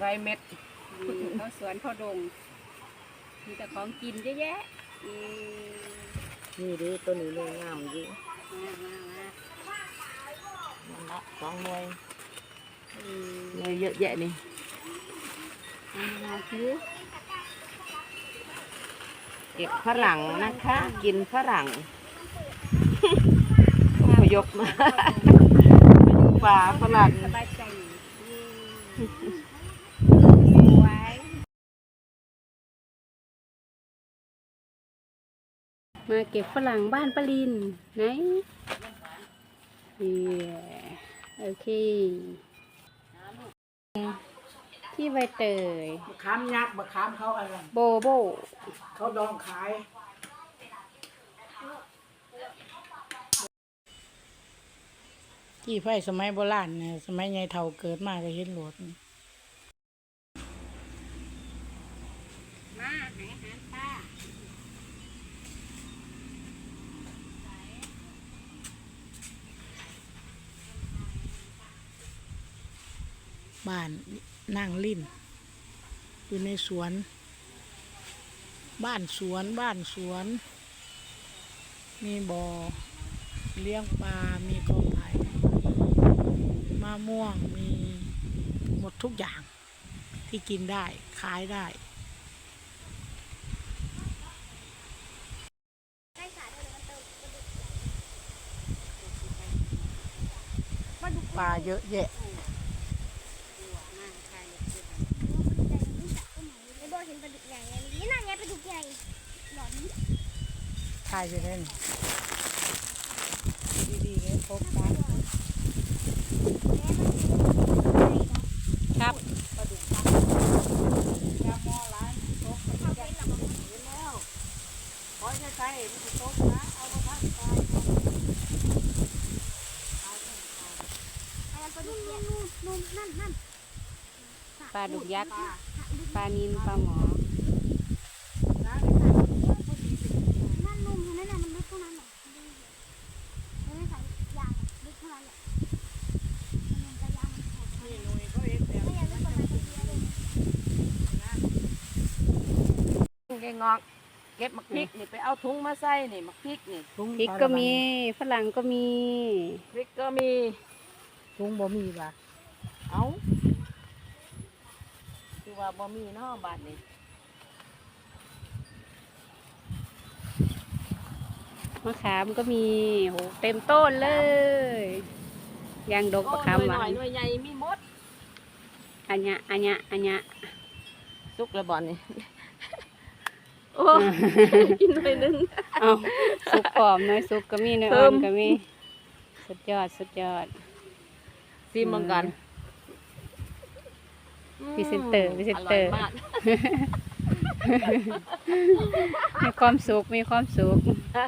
ไรเม็ด อืมเขาสวนเขาดง มีแต่ของกินเยอะแยะอืมนี่ดิตัวนี้เลยงามดิมามามามันละสองหน่วยอืมหน่วยเยอะแยะนี่มามาซื้อเก็บฝรั่งนะคะ กินฝรั่งอพยพมาป่าฝรั่ง สบายใจอืมสวย มาเก็บฝรั่งบ้านปาลินไหนเย้โอเค ที่ใบเตยมะขามยักษ์มะขามเขาอะไรโบโบ เขาดองขายกี่ไฟสมัยโบราณเนี่ยสมัยยายเฒ่าเกิดมาก็เห็นโหลดนี่มาหาอาหารป้า บ้านนั่งลิ่นอยู่ในสวน บ้านสวนบ้านสวน มีบ่อเลี้ยงปลา มีกอไผ่มะม่วง มีหมดทุกอย่างที่กินได้ขายได้ปลาเยอะแยะ ไม่บอกเห็นปลาดุกใหญ่ไงนี่นั่นไงปลาดุกใหญ่หลอน ขายไปเล่นดีๆเลยพบกันครับปลาดุกใหญ่นู่นนู่นนั่นนั่นปลาดุกยักษ์ปลานินปลาหมอ นั่นนุ่มเห็นไหมน่ะมันลึกเท่านั้นแหละมันไม่ใส่ยางลึกเท่านั้นแหละมันจะยางมันโหดไม่อยากลึกกว่านั้นคนเดียวเลย แกงอกเก็บมักพริกนี่ไปเอาถุงมาใส่นี่มักพริกนี่พริกก็มีฝรั่งก็มีพริกก็มีถุงบ่มีป่ะเอาคือว่าบ่มีเนาะบาทนี้มะขามก็มีโหเต็มต้นเลยยางดกโอ้มะขามหหน่วาอยนหน่วยใหญ่มีหมดอันยะอันยะอันยะสุกแล้วบ่นี่โอ้กินไปนึง เอาสุกผอมน้อยสุกก็มีน้อยเพิ่อ่อมนก็มีสุดยอดสุดยอดซิมเหมือนกันพรีเซนเตอร์พรีเซนเตอร์ร่ยมากมีความสุขมีความสุขฮะ